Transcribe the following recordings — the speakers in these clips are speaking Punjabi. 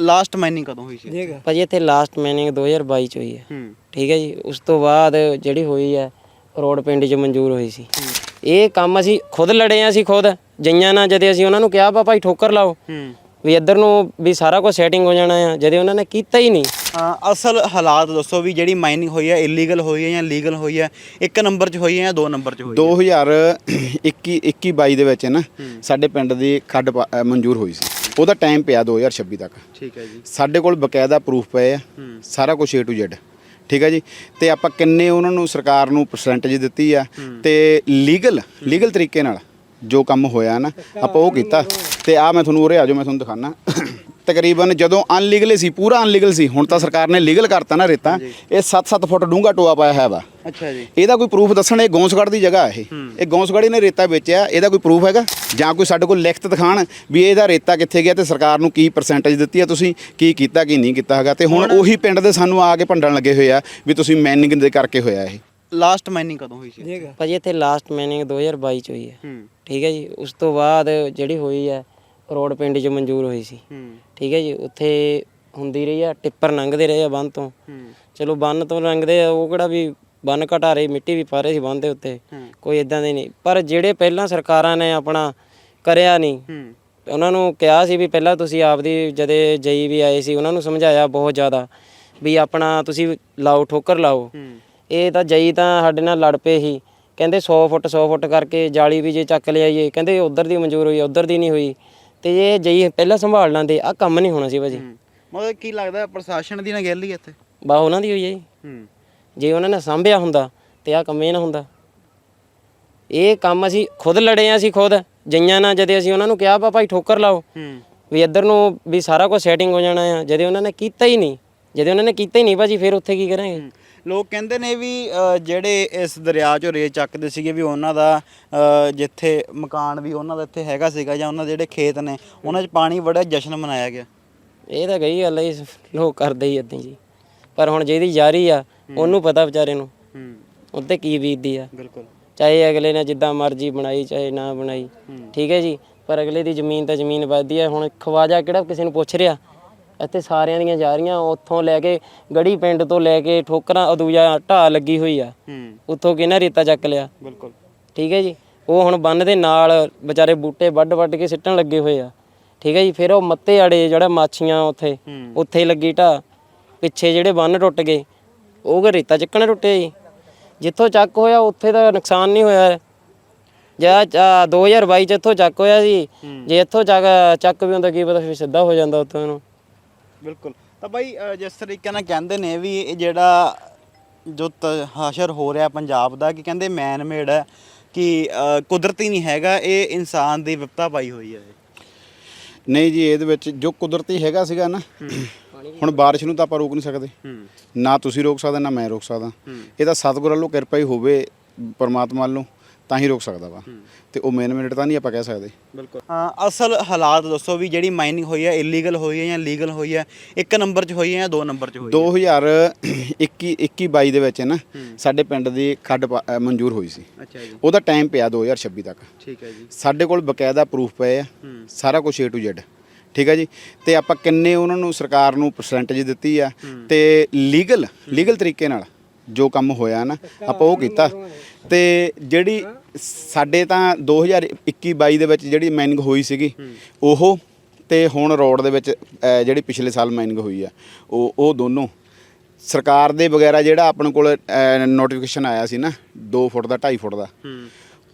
ਲਾਸਟ ਮਾਈਨਿੰਗ ਕਦੋਂ ਹੋਈ ਸੀ? ਭਾਜੀ ਇੱਥੇ ਲਾਸਟ ਮੈਨਿੰਗ 2022 ਚ ਹੋਈ ਹੈ। ਹੂੰ। ਠੀਕ ਹੈ ਜੀ ਉਸ ਤੋਂ ਬਾਅਦ ਜਿਹੜੀ ਹੋਈ ਹੈ ਰੋਡ ਪਿੰਡ 'ਚ ਮਨਜ਼ੂਰ ਹੋਈ ਸੀ। ਇਹ ਕੰਮ ਅਸੀਂ ਖੁਦ ਲੜੇ ਆ ਅਸੀਂ ਖੁਦ ਜਈਆਂ ਨਾਲ ਜਦੇ ਅਸੀਂ ਉਹਨਾਂ ਨੂੰ ਕਿਹਾ ਵਾ ਭਾਈ ਠੋਕਰ ਲਾਓ। ਹੂੰ। ਵੀ ਇੱਧਰ ਨੂੰ ਵੀ ਸਾਰਾ ਕੁਝ ਸੈਟਿੰਗ ਹੋ ਜਾਣਾ ਆ ਜਦੇ ਉਹਨਾਂ ਨੇ ਕੀਤਾ ਹੀ ਨਹੀਂ। ਅ, ਅਸਲ ਹਾਲਾਤ ਦੱਸੋ ਵੀ ਜਿਹੜੀ ਮਾਈਨਿੰਗ ਹੋਈ ਹੈ ਇਲੀਗਲ ਹੋਈ ਹੈ ਜਾਂ ਲੀਗਲ ਹੋਈ ਹੈ ਇੱਕ ਨੰਬਰ 'ਚ ਹੋਈ ਹੈ ਜਾਂ ਦੋ ਨੰਬਰ 'ਚ ਹੋਈ ਹੈ? 2021 21 22 ਦੇ ਵਿੱਚ ਨਾ ਸਾਡੇ ਪਿੰਡ ਦੀ ਖੱਡ ਪਾ- ਅ, ਮਨਜ਼ੂਰ ਹੋਈ ਸੀ। ਉਹਦਾ ਟਾਈਮ ਪਿਆ 2026 ਤੱਕ। ਠੀਕ ਹੈ ਜੀ। ਸਾਡੇ ਕੋਲ ਬਕਾਇਦਾ ਪ੍ਰੂਫ ਪਏ ਆ। ਸਾਰਾ ਕੁਝ A to Z ਠੀਕ ਹੈ ਜੀ? ਤੇ ਆਪਾਂ ਕਿੰਨੇ ਉਹਨਾਂ ਨੂੰ ਸਰਕਾਰ ਨੂੰ ਪਰਸੈਂਟੇਜ ਦਿੱਤੀ ਆ? ਤੇ ਲੀਗਲ ਲੀਗਲ ਤਰੀਕੇ ਨਾਲ ਜੋ ਕੰਮ ਹੋਇਆ ਨਾ ਆਪਾਂ ਉਹ ਕੀਤਾ। ਤੇ ਆ ਮੈਂ ਤੁਹਾਨੂੰ ਉਰੇ ਆ ਜਾਓ ਮੈਂ ਤੁਹਾਨੂੰ ਦਿਖਾਣਾ ਤਕਰੀਬਨ ਜਦੋਂ ਅਨਲੀਗਲ ਸੀ ਪੂਰਾ ਅਨਲੀਗਲ ਸੀ ਹੁਣ ਤਾਂ ਸਰਕਾਰ ਨੇ ਲੀਗਲ ਕਰਤਾ ਨਾ ਰੇਤਾ ਇਹ 7-7 ਫੁੱਟ ਡੂੰਘਾ ਟੋਆ ਪਾਇਆ ਹੈ ਵਾ। ਅੱਛਾ ਜੀ। ਇਹਦਾ ਕੋਈ ਪ੍ਰੂਫ ਦੱਸਣ ਇਹ ਗੌਂਸਗੜ੍ਹ ਦੀ ਜਗ੍ਹਾ ਹੈ। ਇਹ ਇਹ ਗੌਂਸਗੜ੍ਹੀ ਨੇ ਰੇਤਾ ਵੇਚਿਆ ਇਹਦਾ ਕੋਈ ਪ੍ਰੂਫ ਹੈਗਾ? ਜਾਂ ਕੋਈ ਸਾਡੇ ਕੋਲ ਲਿਖਤ ਦਿਖਾਣ ਵੀ ਇਹਦਾ ਰੇਤਾ ਕਿੱਥੇ ਗਿਆ ਤੇ ਸਰਕਾਰ ਨੂੰ ਕੀ ਪਰਸੈਂਟੇਜ ਦਿੱਤੀ ਆ ਤੁਸੀਂ ਕੀ ਕੀਤਾ ਕੀ ਨਹੀਂ ਕੀਤਾ ਹੈਗਾ। ਤੇ ਹੁਣ ਉਹੀ ਪਿੰਡ ਦੇ ਸਾਨੂੰ ਆ ਕੇ ਭੰਡਣ ਲੱਗੇ ਹੋਏ ਆ ਵੀ ਤੁਸੀਂ ਮੈਨਿੰਗ ਦੇ ਕਰਕੇ ਹੋਇਆ ਇਹ। ਲਾਸਟ ਮਾਈਨਿੰਗ ਕਦੋਂ ਹੋਈ ਸੀ ਭਾਜੀ ਇੱਥੇ ਲਾਸਟ ਮੈਨਿੰਗ 2022 ਚ ਹੋਈ ਹੈ। ਹੂੰ। ਠੀਕ ਹੈ ਜੀ ਉਸ ਤੋਂ ਬਾਅਦ ਜਿਹੜੀ ਹੋਈ ਹੈ ਰੋਡ ਪਿੰਡ 'ਚ ਮਨਜ਼ੂਰ ਹੋਈ ਸੀ। ਹੂੰ ਠੀਕ ਹੈ ਜੀ, ਉੱਥੇ ਹੁੰਦੀ ਰਹੀ ਆ, ਟਿੱਪਰ ਲੰਘਦੇ ਰਹੇ ਆ ਬੰਨ ਤੋਂ। ਹੂੰ ਚਲੋ ਬੰਨ ਤੋਂ ਲੰਘਦੇ ਆ, ਉਹ ਕਿਹੜਾ ਵੀ ਬੰਨ ਘਟਾ ਰਹੇ ਮਿੱਟੀ ਵੀ ਪਾ ਰਹੇ ਸੀ ਬੰਨ ਦੇ ਉੱਤੇ। ਕੋਈ ਇਦਾਂ ਦੇ ਨਹੀਂ। ਪਰ ਜਿਹੜੇ ਪਹਿਲਾਂ ਸਰਕਾਰਾਂ ਨੇ ਆਪਣਾ ਕਰਿਆ ਨਹੀਂ ਹੂੰ ਉਹਨਾਂ ਨੂੰ ਕਿਹਾ ਸੀ ਵੀ ਪਹਿਲਾਂ ਤੁਸੀਂ ਆਪਦੀ ਜਦੇ ਜਈ ਵੀ ਆਏ ਸੀ, ਉਹਨਾਂ ਨੂੰ ਸਮਝਾਇਆ ਬਹੁਤ ਜ਼ਿਆਦਾ ਵੀ ਆਪਣਾ ਤੁਸੀਂ ਲਾਓ, ਠੋਕਰ ਲਾਓ। ਹੂੰ ਇਹ ਤਾਂ ਜਈ ਤਾਂ ਸਾਡੇ ਨਾਲ ਲੜ ਪਏ ਸੀ। ਕਹਿੰਦੇ 100 ਫੁੱਟ 100 ਫੁੱਟ ਕਰਕੇ ਜਾਲੀ ਵੀ ਜੇ ਚੱਕ ਲਿਆਈਏ, ਕਹਿੰਦੇ ਉਧਰ ਦੀ ਮਨਜ਼ੂਰ ਹੋਈ, ਉਧਰ ਦੀ ਨਹੀਂ ਹੋਈ। ਤੇ ਇਹ ਜਈ ਪਹਿਲਾਂ ਸੰਭਾਲ ਲੈਂਦੇ ਆ ਕੰਮ ਨਹੀਂ ਹੋਣਾ ਸੀ ਭਾਜੀ। ਮਤਲਬ ਕੀ ਲੱਗਦਾ ਪ੍ਰਸ਼ਾਸਨ ਦੀ ਨਾ ਗੈਲੀ ਇੱਥੇ? ਬਾ ਉਹਨਾਂ ਦੀ ਹੋਈ ਹੈ ਜੀ। ਹੂੰ। ਜੇ ਉਹਨਾਂ ਨੇ ਸਾਂਭਿਆ ਹੁੰਦਾ ਤੇ ਆ ਕੰਮ ਇਹ ਨਾ ਹੁੰਦਾ। ਇਹ ਕੰਮ ਅਸੀਂ ਖੁਦ ਲੜੇ ਆ ਅਸੀਂ ਖੁਦ ਜਈਆਂ ਨਾਲ ਜਦੇ ਅਸੀਂ ਉਹਨਾਂ ਨੂੰ ਕਿਹਾ ਵਾ ਭਾਈ ਠੋਕਰ ਲਾਓ। ਹੂੰ। ਵੀ ਇੱਧਰ ਨੂੰ ਵੀ ਸਾਰਾ ਕੁਝ ਸੈਟਿੰਗ ਹੋ ਜਾਣਾ ਆ। ਜਦੇ ਉਹਨਾਂ ਨੇ ਕੀਤਾ ਹੀ ਨਹੀਂ ਜਦੇ ਉਹਨਾਂ ਨੇ ਕੀਤਾ ਹੀ ਨਹੀਂ ਭਾਜੀ ਫਿਰ ਉੱਥੇ ਕੀ ਕਰਾਂਗੇ? ਲੋਕ ਕਹਿੰਦੇ ਨੇ ਵੀ ਅ, ਜਿਹੜੇ ਇਸ ਦਰਿਆ 'ਚੋਂ ਰੇਤ ਚੱਕਦੇ ਸੀਗੇ ਵੀ ਉਹਨਾਂ ਦਾ ਅ, ਜਿੱਥੇ ਮਕਾਨ ਵੀ ਉਹਨਾਂ ਦਾ ਇੱਥੇ ਹੈਗਾ ਸੀਗਾ ਜਾਂ ਉਹਨਾਂ ਦੇ ਜਿਹੜੇ ਖੇਤ ਨੇ ਉਹਨਾਂ 'ਚ ਪਾਣੀ ਬੜਾ ਜਸ਼ਨ ਮਨਾਇਆ ਗਿਆ। ਇਹ ਤਾਂ ਗਈ ਗੱਲ ਹੈ ਲੋਕ ਕਰਦੇ ਹੀ ਏਦਾਂ ਜੀ। ਪਰ ਹੁਣ ਜਿਹਦੀ ਜਾਰੀ ਆ ਉਹਨੂੰ ਪਤਾ ਵਿਚਾਰੇ ਨੂੰ। ਹੂੰ। ਉੱਤੇ ਕੀ ਬੀਤਦੀ ਆ। ਬਿਲਕੁਲ। ਚਾਹੇ ਅਗਲੇ ਨੇ ਜਿੱਦਾਂ ਮਰਜ਼ੀ ਬਣਾਈ ਚਾਹੇ ਨਾ ਬਣਾਈ। ਠੀਕ ਹੈ ਜੀ? ਪਰ ਅਗਲੇ ਦੀ ਜ਼ਮੀਨ ਤਾਂ ਜ਼ਮੀਨ ਵੱਧਦੀ ਹੈ ਹੁਣ ਖਵਾਜਾ ਕਿਹੜਾ ਕਿਸੇ ਨੂੰ ਪੁੱਛ ਰਿਹਾ? ਇੱਥੇ ਸਾਰਿਆਂ ਦੀਆਂ ਜਾ ਰਹੀਆਂ ਉੱਥੋਂ ਲੈ ਕੇ ਗੜੀ ਪਿੰਡ ਤੋਂ ਲੈ ਕੇ ਠੋਕਰਾਂ ਅਦੂਜਾ ਢਾਹ ਲੱਗੀ ਹੋਈ ਆ। ਹੂੰ। ਉੱਥੋਂ ਕਿਹਨਾਂ ਰੇਤਾ ਚੱਕ ਲਿਆ? ਬਿਲਕੁਲ। ਠੀਕ ਹੈ ਜੀ? ਉਹ ਹੁਣ ਬੰਨ ਦੇ ਨਾਲ ਵਿਚਾਰੇ ਬੂਟੇ ਵੱਢ ਵੱਢ ਕੇ ਸਿੱਟਣ ਲੱਗੇ ਹੋਏ ਆ। ਠੀਕ ਹੈ ਜੀ? ਫਿਰ ਉਹ ਮੱਤੇ ਆੜੇ ਜਿਹੜਾ ਮਾਛੀਆਂ ਉੱਥੇ ਉੱਥੇ ਲੱਗੀ ਢਾਹ ਪਿੱਛੇ ਜਿਹੜੇ ਬੰਨ ਟੁੱਟ ਗਏ ਉਹ ਕਿ ਰੇਤਾ ਚੱਕਣਾ ਟੁੱਟਿਆ ਜੀ? ਜਿੱਥੋਂ ਚੱਕ ਹੋਇਆ ਉੱਥੇ ਤਾਂ ਨੁਕਸਾਨ ਨਹੀਂ ਹੋਇਆ। ਜਾਂ 2022 ਚ ਇੱਥੋਂ ਚੱਕ ਹੋਇਆ ਸੀ। ਜੇ ਇੱਥੋਂ ਚੱਕ ਚੱਕ ਵੀ ਹੁੰਦਾ ਕੀ ਪਤਾ ਫਿਰ ਸਿੱਧਾ ਹੋ ਜਾਂਦਾ ਉੱਥੋਂ ਨੂੰ ਬਿਲਕੁਲ। ਤਾਂ ਬਾਈ ਅ, ਜਿਸ ਤਰੀਕੇ ਨਾਲ ਕਹਿੰਦੇ ਨੇ ਵੀ ਇਹ ਜਿਹੜਾ ਜੋ ਹਾਸ਼ਰ ਹੋ ਰਿਹਾ ਪੰਜਾਬ ਦਾ ਕਿ ਕਹਿੰਦੇ ਮੈਨ ਮੇਡ ਹੈ ਕਿ ਅ, ਕੁਦਰਤੀ ਨਹੀਂ ਹੈਗਾ ਇਹ ਇਨਸਾਨ ਦੀ ਵਿਪਤਾ ਪਾਈ ਹੋਈ ਹੈ ਇਹ। ਨਹੀਂ ਜੀ ਇਹਦੇ ਵਿੱਚ ਜੋ ਕੁਦਰਤੀ ਹੈਗਾ ਸੀਗਾ ਨਾ ਹੁਣ ਬਾਰਿਸ਼ ਨੂੰ ਤਾਂ ਆਪਾਂ ਰੋਕ ਨਹੀਂ ਸਕਦੇ। ਨਾ ਤੁਸੀਂ ਰੋਕ ਸਕਦੇ ਨਾ ਮੈਂ ਰੋਕ ਸਕਦਾ। ਇਹ ਤਾਂ ਸਤਿਗੁਰ ਵੱਲੋਂ ਕਿਰਪਾ ਹੀ ਹੋਵੇ ਪਰਮਾਤਮਾ ਵੱਲੋਂ। ਤਾਂ ਹੀ ਰੋਕ ਸਕਦਾ ਵਾ। ਤੇ ਉਹ ਮੇਨ ਮਿੰਟ ਤਾਂ ਨਹੀਂ ਆਪਾਂ ਕਹਿ ਸਕਦੇ। ਬਿਲਕੁਲ। ਹਾਂ ਅਸਲ ਹਾਲਾਤ ਦੱਸੋ ਵੀ ਜਿਹੜੀ ਮਾਈਨਿੰਗ ਹੋਈ ਹੈ ਇਲੀਗਲ ਹੋਈ ਹੈ ਜਾਂ ਲੀਗਲ ਹੋਈ ਹੈ ਇੱਕ ਨੰਬਰ 'ਚ ਹੋਈ ਹੈ ਜਾਂ ਦੋ ਨੰਬਰ 'ਚ ਹੋਈ ਹੈ? 2021 21 22 ਦੇ ਵਿੱਚ ਨਾ ਸਾਡੇ ਪਿੰਡ ਦੀ ਖੱਡ ਮਨਜ਼ੂਰ ਹੋਈ ਸੀ। ਅੱਛਾ ਜੀ। ਉਹਦਾ ਟਾਈਮ ਪਿਆ 2026 ਤੱਕ। ਠੀਕ ਹੈ ਜੀ। ਸਾਡੇ ਕੋਲ ਬਕਾਇਦਾ ਪ੍ਰੂਫ ਪਏ ਆ ਸਾਰਾ ਕੁਝ A to Z ਠੀਕ ਹੈ ਜੀ? ਤੇ ਆਪਾਂ ਕਿੰਨੇ ਉਹਨਾਂ ਨੂੰ ਸਰਕਾਰ ਨੂੰ ਪਰਸੈਂਟੇਜ ਦਿੱਤੀ ਆ ਤੇ ਲੀਗਲ ਲੀਗਲ ਤਰੀਕੇ ਨਾਲ ਜੋ ਕੰਮ ਹੋਇਆ ਨਾ ਆਪਾਂ ਉਹ ਕੀਤਾ। ਤੇ ਜਿਹੜੀ ਸਾਡੇ ਤਾਂ 2021 22 ਦੇ ਵਿੱਚ ਜਿਹੜੀ ਮਾਈਨਿੰਗ ਹੋਈ ਸੀਗੀ ਉਹ ਤੇ ਹੁਣ ਰੋਡ ਦੇ ਵਿੱਚ ਜਿਹੜੀ ਪਿਛਲੇ ਸਾਲ ਮਾਈਨਿੰਗ ਹੋਈ ਆ ਉਹ ਉਹ ਦੋਨੋਂ। ਸਰਕਾਰ ਦੇ ਵਗੈਰਾ ਜਿਹੜਾ ਆਪਣੇ ਕੋਲ ਨੋਟੀਫਿਕੇਸ਼ਨ ਆਇਆ ਸੀ ਨਾ 2 ਫੁੱਟ ਦਾ 2.5 ਫੁੱਟ ਦਾ।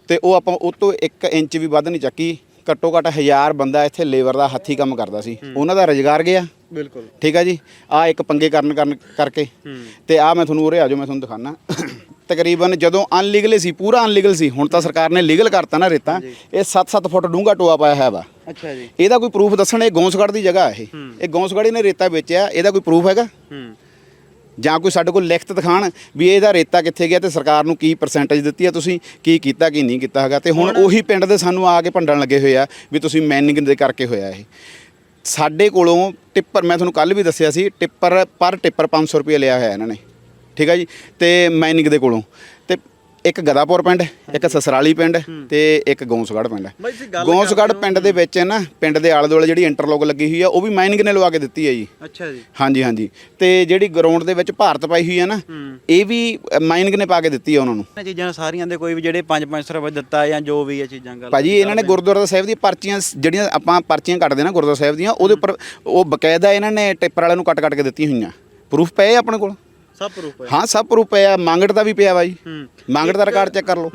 ਤੇ ਉਹ ਆਪਾਂ ਉਹ ਤੋਂ 1 ਇੰਚ ਵੀ ਵੱਧ ਨਹੀਂ ਚੱਕੀ। ਘੱਟੋ ਘੱਟ 1000 ਬੰਦਾ ਇੱਥੇ ਲੇਬਰ ਦਾ ਹੱਥੀ ਕੰਮ ਕਰਦਾ ਸੀ। ਉਹਨਾਂ ਦਾ ਰੁਜ਼ਗਾਰ ਗਿਆ। ਬਿਲਕੁਲ। ਠੀਕ ਆ ਜੀ? ਆ ਇੱਕ ਪੰਗੇ ਕਰਨ ਕਰਨ ਕਰਕੇ। ਤੇ ਆ ਮੈਂ ਤੁਹਾਨੂੰ ਉਰੇ ਆ ਜਾਓ ਮੈਂ ਤੁਹਾਨੂੰ ਦਿਖਾਣਾ ਤਕਰੀਬਨ ਜਦੋਂ ਅਨਲੀਗਲ ਸੀ ਪੂਰਾ ਅਨਲੀਗਲ ਸੀ ਹੁਣ ਤਾਂ ਸਰਕਾਰ ਨੇ ਲੀਗਲ ਕਰਤਾ ਨਾ ਰੇਤਾ। ਇਹ 7-7 ਫੁੱਟ ਡੂੰਘਾ ਟੋਆ ਪਾਇਆ ਹੈ ਵਾ। ਅੱਛਾ ਜੀ। ਇਹਦਾ ਕੋਈ ਪ੍ਰੂਫ ਦੱਸਣ ਇਹ ਗੌਂਸਗੜ੍ਹ ਦੀ ਜਗ੍ਹਾ ਇਹ। ਇਹ ਗੌਂਸਗੜ੍ਹੀ ਨੇ ਰੇਤਾ ਵੇਚਿਆ ਇਹਦਾ ਕੋਈ ਪ੍ਰੂਫ ਹੈਗਾ? ਹੂੰ। ਜਾਂ ਕੋਈ ਸਾਡੇ ਕੋਲ ਲਿਖਤ ਦਿਖਾਣ ਵੀ ਇਹਦਾ ਰੇਤਾ ਕਿੱਥੇ ਗਿਆ ਤੇ ਸਰਕਾਰ ਨੂੰ ਕੀ ਪਰਸੈਂਟੇਜ ਦਿੱਤੀ ਆ ਤੁਸੀਂ ਕੀ ਕੀਤਾ ਕੀ ਨਹੀਂ ਕੀਤਾ ਹੈਗਾ। ਤੇ ਹੁਣ ਉਹੀ ਪਿੰਡ ਦੇ ਸਾਨੂੰ ਆ ਕੇ ਭੰਡਣ ਲੱਗੇ ਹੋਏ ਆ ਵੀ ਤੁਸੀਂ ਮੈਨਿੰਗ ਦੇ ਕਰਕੇ ਹੋਇਆ ਇਹ। ਸਾਡੇ ਕੋਲੋਂ ਟਿੱਪਰ ਮੈਂ ਤੁਹਾਨੂੰ ਕੱਲ ਵੀ ਦੱਸਿਆ ਸੀ ਟਿੱਪਰ ਪਰ ਟਿੱਪਰ 500 ਰੁਪਏ ਲਿਆ ਹੋਇਆ ਇਹਨਾਂ ਨੇ। ਠੀਕ ਹੈ ਜੀ? ਤੇ ਮਾਈਨਿੰਗ ਦੇ ਕੋਲੋਂ। ਤੇ ਇੱਕ ਗਦਾਪੁਰ ਪਿੰਡ ਇੱਕ ਸਸਰਾਲੀ ਪਿੰਡ ਤੇ ਇੱਕ ਗੌਂਸਗੜ੍ਹ ਪਿੰਡ। ਗੌਂਸਗੜ੍ਹ ਪਿੰਡ ਦੇ ਵਿੱਚ ਨਾ ਪਿੰਡ ਦੇ ਆਲੇ ਦੁਆਲੇ ਜਿਹੜੀ ਇੰਟਰਲੋਕ ਲੱਗੀ ਹੋਈ ਆ ਉਹ ਵੀ ਮਾਈਨਿੰਗ ਨੇ ਲਵਾ ਕੇ ਦਿੱਤੀ ਹੈ ਜੀ। ਅੱਛਾ ਜੀ। ਹਾਂਜੀ ਹਾਂਜੀ। ਤੇ ਜਿਹੜੀ ਗਰਾਊਂਡ ਦੇ ਵਿੱਚ ਭਾਰਤ ਪਾਈ ਹੋਈ ਹੈ ਨਾ ਇਹ ਵੀ ਮਾਈਨਿੰਗ ਨੇ ਪਾ ਕੇ ਦਿੱਤੀ ਹੈ ਉਹਨਾਂ ਨੂੰ। ਇਹ ਚੀਜ਼ਾਂ ਸਾਰੀਆਂ ਦੇ ਕੋਈ ਵੀ ਜਿਹੜੇ 5-500 ਰੁਪਏ ਦਿੱਤਾ ਜਾਂ ਜੋ ਵੀ ਇਹ ਚੀਜ਼ਾਂ ਗੱਲ ਭਾਜੀ ਇਹਨਾਂ ਨੇ ਗੁਰਦੁਆਰਾ ਸਾਹਿਬ ਦੀ ਪਰਚੀਆਂ ਜਿਹੜੀਆਂ ਆਪਾਂ ਪਰਚੀਆਂ ਕੱਟਦੇ ਨਾ ਗੁਰਦੁਆਰਾ ਸਾਹਿਬ ਦੀਆਂ ਉਹਦੇ ਉੱਪਰ ਉਹ ਬਕਾਇਦਾ ਇਹਨਾਂ ਨੇ ਟਿੱਪਰ ਵਾਲਿਆਂ ਨੂੰ ਕੱਟ ਕੱਟ ਕੇ ਦਿੱਤੀਆਂ ਹੋਈਆਂ। ਪ੍ਰੂਫ ਪਏ ਆਪਣੇ ਕੋਲ? ਸਭ ਪ੍ਰੂਫ ਹੈ। ਹਾਂ ਸਭ ਪ੍ਰੂਫ ਪਿਆ ਮੰਗਟ ਦਾ ਵੀ ਪਿਆ ਵਾ ਜੀ ਹੂੰ। ਮੰਗਟ ਦਾ ਰਿਕਾਰਡ ਚੈੱਕ ਕਰ ਲਓ।